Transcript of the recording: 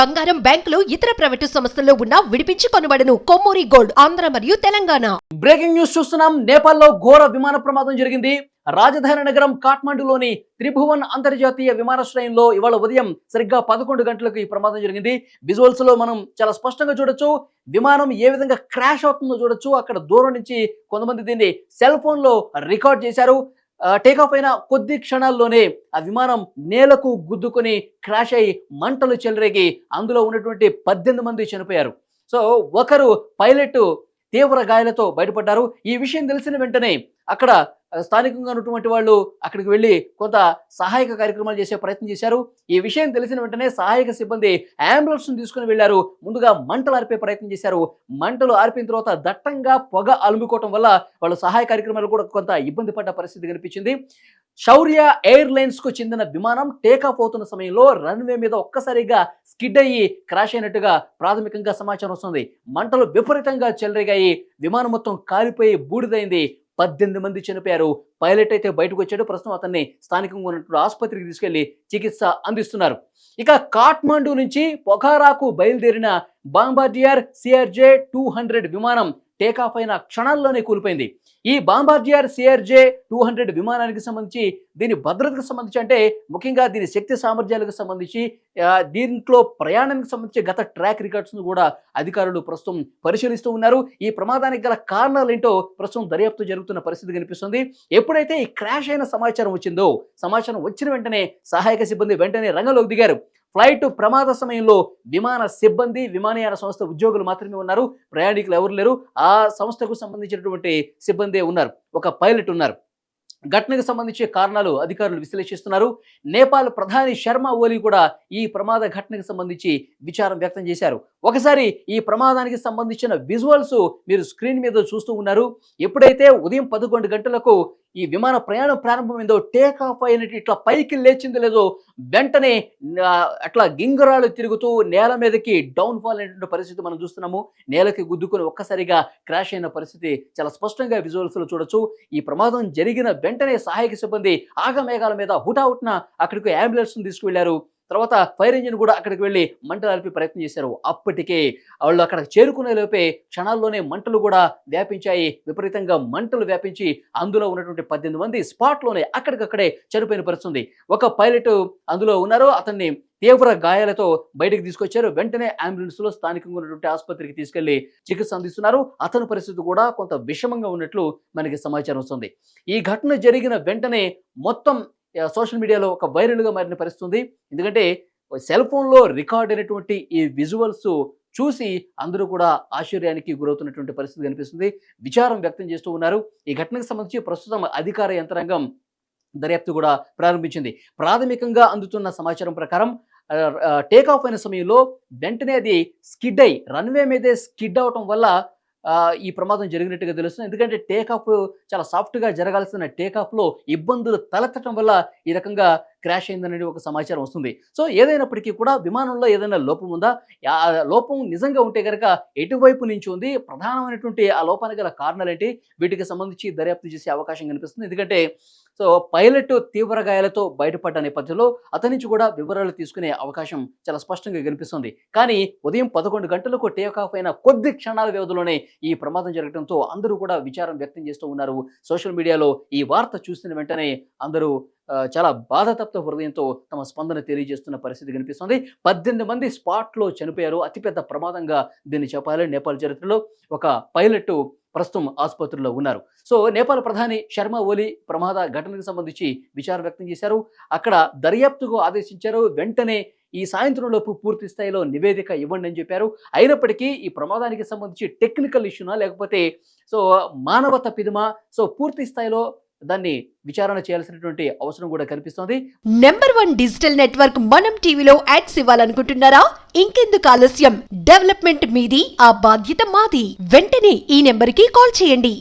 బంగారం బ్యాంకులు ఇతర ప్రైవేటు సంస్థల్లో ఉన్న విడిపించి కొనబడను. కొమ్మూరి గోల్డ్ ఆంధ్ర మరియు తెలంగాణ. బ్రేకింగ్ న్యూస్ చూస్తున్నాం. నేపాల్లో ఘోర విమాన ప్రమాదం జరిగింది. రాజధాని నగరం కాఠ్మండులోని త్రిభువన్ అంతర్జాతీయ విమానాశ్రయంలో ఇవాళ ఉదయం సరిగ్గా పదకొండు గంటలకు ఈ ప్రమాదం జరిగింది. విజువల్స్లో మనం చాలా స్పష్టంగా చూడొచ్చు. విమానం ఏ విధంగా క్రాష్ అవుతుందో చూడొచ్చు. అక్కడ దూరం నుంచి కొంతమంది దీన్ని సెల్ ఫోన్లో రికార్డ్ చేశారు. టేకాఫ్ అయిన కొద్ది క్షణాల్లోనే ఆ విమానం నేలకు గుద్దుకొని క్రాష్ అయి మంటలు చెలరేగి అందులో ఉన్నటువంటి పద్దెనిమిది మంది చనిపోయారు. సో ఒకరు పైలట్ తీవ్ర గాయాలతో బయటపడ్డారు. ఈ విషయం తెలిసిన వెంటనే అక్కడ స్థానికంగా ఉన్నటువంటి వాళ్ళు అక్కడికి వెళ్ళి కొంత సహాయక కార్యక్రమాలు చేసే ప్రయత్నం చేశారు. ఈ విషయం తెలిసిన వెంటనే సహాయక సిబ్బంది అంబులెన్స్ను తీసుకుని వెళ్ళారు ముందుగా మంటలు ఆర్పే ప్రయత్నం చేశారు. మంటలు ఆర్పిన తర్వాత దట్టంగా పొగ అలుముకోవటం వల్ల వాళ్ళు సహాయ కార్యక్రమాలు కూడా కొంత ఇబ్బంది పడ్డ పరిస్థితి కనిపించింది. శౌర్య ఎయిర్లైన్స్కు చెందిన విమానం టేకాఫ్ అవుతున్న సమయంలో రన్వే మీద ఒక్కసారిగా స్కిడ్ అయ్యి క్రాష్ అయినట్టుగా ప్రాథమికంగా సమాచారం వస్తుంది. మంటలు విపరీతంగా చెలరేగాయి. విమానం మొత్తం కాలిపోయి బూడిదైంది. పద్దెనిమిది మంది చనిపోయారు. పైలట్ అయితే బయటకు వచ్చాడు. ప్రస్తుతం అతన్ని స్థానికంగా ఉన్నటువంటి ఆసుపత్రికి తీసుకెళ్ళి చికిత్స అందిస్తున్నారు. ఇక కాఠ్మండు నుంచి పొఖారాకు బయలుదేరిన బాంబార్డియర్ సిఆర్జే టూ హండ్రెడ్ విమానం టేకాఫ్ అయిన క్షణాల్లోనే కూలిపోయింది. ఈ బాంబార్డియర్ సిఆర్జే టూ హండ్రెడ్ విమానానికి సంబంధించి దీని భద్రతకు సంబంధించి అంటే ముఖ్యంగా దీని శక్తి సామర్థ్యాలకు సంబంధించి దీంట్లో ప్రయాణానికి సంబంధించి గత ట్రాక్ రికార్డ్స్ను కూడా అధికారులు ప్రస్తుతం పరిశీలిస్తూ ఉన్నారు. ఈ ప్రమాదానికి గల కారణాలు ఏంటో ప్రస్తుతం దర్యాప్తు జరుగుతున్న పరిస్థితి కనిపిస్తుంది. ఎప్పుడైతే ఈ క్రాష్ అయిన సమాచారం వచ్చిందో సమాచారం వచ్చిన వెంటనే సహాయక సిబ్బంది వెంటనే రంగంలోకి దిగారు. ఫ్లైట్ ప్రమాద సమయంలో విమాన సిబ్బంది విమానయాన సంస్థ ఉద్యోగులు మాత్రమే ఉన్నారు. ప్రయాణికులు ఎవరు లేరు. ఆ సంస్థకు సంబంధించినటువంటి సిబ్బందే ఉన్నారు. ఒక పైలట్ ఉన్నారు. ఘటనకు సంబంధించి కారణాలు అధికారులు విశ్లేషిస్తున్నారు. నేపాల్ ప్రధాని శర్మ ఓలీ కూడా ఈ ప్రమాద ఘటనకు సంబంధించి విచారం వ్యక్తం చేశారు. ఒకసారి ఈ ప్రమాదానికి సంబంధించిన విజువల్స్ మీరు స్క్రీన్ మీద చూస్తూ ఉన్నారు. ఎప్పుడైతే ఉదయం పదకొండు గంటలకు ఈ విమాన ప్రయాణం ప్రారంభమైందో టేక్ ఆఫ్ అయినట్టు ఇట్లా పైకి లేచిందో లేదో వెంటనే అట్లా గింగరాలు తిరుగుతూ నేల మీదకి డౌన్ ఫాల్ అయినటువంటి పరిస్థితి మనం చూస్తున్నాము. నేలకి గుద్దుకొని ఒక్కసారిగా క్రాష్ అయిన పరిస్థితి చాలా స్పష్టంగా విజువల్స్లో చూడొచ్చు. ఈ ప్రమాదం జరిగిన వెంటనే సహాయక సిబ్బంది ఆగమేఘాల మీద హుటాహుట్న అక్కడికి అంబులెన్స్ను తీసుకువెళ్ళారు తర్వాత ఫైర్ ఇంజిన్ కూడా అక్కడికి వెళ్ళి మంటలు అలిపి ప్రయత్నం చేశారు. అప్పటికే వాళ్ళు అక్కడ చేరుకునే లోపే క్షణాల్లోనే మంటలు కూడా వ్యాపించాయి. విపరీతంగా మంటలు వ్యాపించి అందులో ఉన్నటువంటి పద్దెనిమిది మంది స్పాట్లోనే అక్కడికక్కడే చనిపోయిన పరిస్థితుంది. ఒక పైలట్ అందులో ఉన్నారు అతన్ని తీవ్ర గాయాలతో బయటకు తీసుకొచ్చారు. వెంటనే అంబులెన్స్లో స్థానికంగా ఉన్నటువంటి ఆసుపత్రికి తీసుకెళ్ళి చికిత్స అందిస్తున్నారు. అతని పరిస్థితి కూడా కొంత విషమంగా ఉన్నట్లు మనకి సమాచారం వస్తుంది. ఈ ఘటన జరిగిన వెంటనే మొత్తం సోషల్ మీడియాలో ఒక వైరల్గా మారిన పరిస్థితుంది. ఎందుకంటే సెల్ ఫోన్లో రికార్డ్ అయినటువంటి ఈ విజువల్స్ చూసి అందరూ కూడా ఆశ్చర్యానికి గురవుతున్నటువంటి పరిస్థితి కనిపిస్తుంది. విచారం వ్యక్తం చేస్తూ ఉన్నారు. ఈ ఘటనకు సంబంధించి ప్రస్తుతం అధికార యంత్రాంగం దర్యాప్తు కూడా ప్రారంభించింది. ప్రాథమికంగా అందుతున్న సమాచారం ప్రకారం టేక్ ఆఫ్ అయిన సమయంలో వెంటనే అది స్కిడ్ అయి రన్వే మీదే స్కిడ్ అవటం వల్ల ఈ ప్రమాదం జరిగినట్టుగా తెలుస్తుంది. ఎందుకంటే టేకాఫ్ చాలా సాఫ్ట్గా జరగాల్సిన టేకాఫ్లో ఇబ్బందులు తలెత్తడం వల్ల ఈ రకంగా క్రాష్ అయిందనేది ఒక సమాచారం వస్తుంది. సో ఏదైనప్పటికీ కూడా విమానంలో ఏదైనా లోపం ఉందా? లోపం నిజంగా ఉంటే కనుక ఎటువైపు నుంచి ఉంది? ప్రధానమైనటువంటి ఆ లోపానికి గల కారణాలు ఏంటి వీటికి సంబంధించి దర్యాప్తు చేసే అవకాశం కనిపిస్తుంది. ఎందుకంటే సో పైలట్ తీవ్ర గాయాలతో బయటపడ్డ నేపథ్యంలో అతని నుంచి కూడా వివరాలు తీసుకునే అవకాశం చాలా స్పష్టంగా కనిపిస్తుంది. కానీ ఉదయం పదకొండు గంటలకు టేక్ ఆఫ్ అయిన కొద్ది క్షణాల వ్యవధిలోనే ఈ ప్రమాదం జరగడంతో అందరూ కూడా విచారం వ్యక్తం చేస్తూ ఉన్నారు. సోషల్ మీడియాలో ఈ వార్త చూసిన వెంటనే అందరూ చాలా బాధతప్త హృదయంతో తమ స్పందన తెలియజేస్తున్న పరిస్థితి కనిపిస్తుంది. పద్దెనిమిది మంది స్పాట్లో చనిపోయారు. అతిపెద్ద ప్రమాదంగా దీన్ని చెప్పాలి. నేపాల్ చరిత్రలో ఒక పైలట్ ప్రస్తుతం ఆసుపత్రిలో ఉన్నారు. సో నేపాల్ ప్రధాని శర్మ ఓలీ ప్రమాద ఘటనకు సంబంధించి విచారం వ్యక్తం చేశారు. అక్కడ దర్యాప్తుకు ఆదేశించారు. వెంటనే ఈ సాయంత్రంలోపు పూర్తి స్థాయిలో నివేదిక ఇవ్వండి అని చెప్పారు. అయినప్పటికీ ఈ ప్రమాదానికి సంబంధించి టెక్నికల్ ఇష్యూనా లేకపోతే సో మానవ తప్పిదమా సో పూర్తి స్థాయిలో దాన్ని విచారణ చేయాల్సినటువంటి అవసరం కూడా కనిపిస్తోంది. నెంబర్ వన్ డిజిటల్ నెట్వర్క్ మనం టీవీలో యాడ్స్ ఇవ్వాలనుకుంటున్నారా? ఇంకెందుకు ఆలస్యం? డెవలప్మెంట్ మీది ఆ బాధ్యత మాది. వెంటనే ఈ నెంబర్కి కాల్ చేయండి.